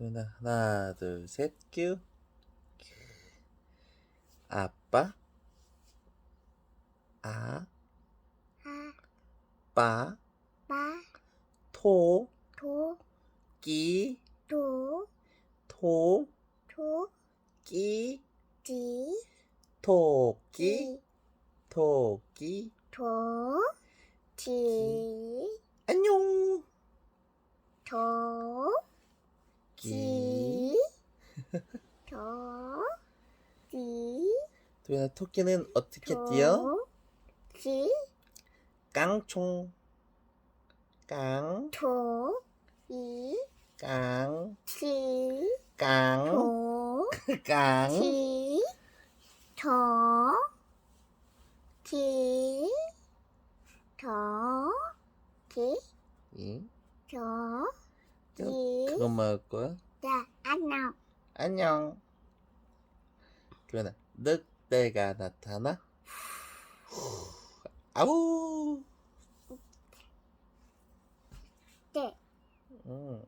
도현아 하나 둘 셋 큐. 아빠. 아. 아, 빠. 빠, 토. 도, 끼. 도, 토. 도, 끼. 지, 토끼. 지, 토끼. 도, 지, 안녕. 도, 끼 지, 도, 지, 도현아 토끼는 어떻게 뛰어? 도, 지, 깡총 깡 도, 이, 깡, 지, 깡, 도, 깡, 지, 도, 지, 응? 도, 지, 그거 먹을 거야? 네, 안녕. 안녕. 그러면 늑대가 나타나. 아우. 네. 응.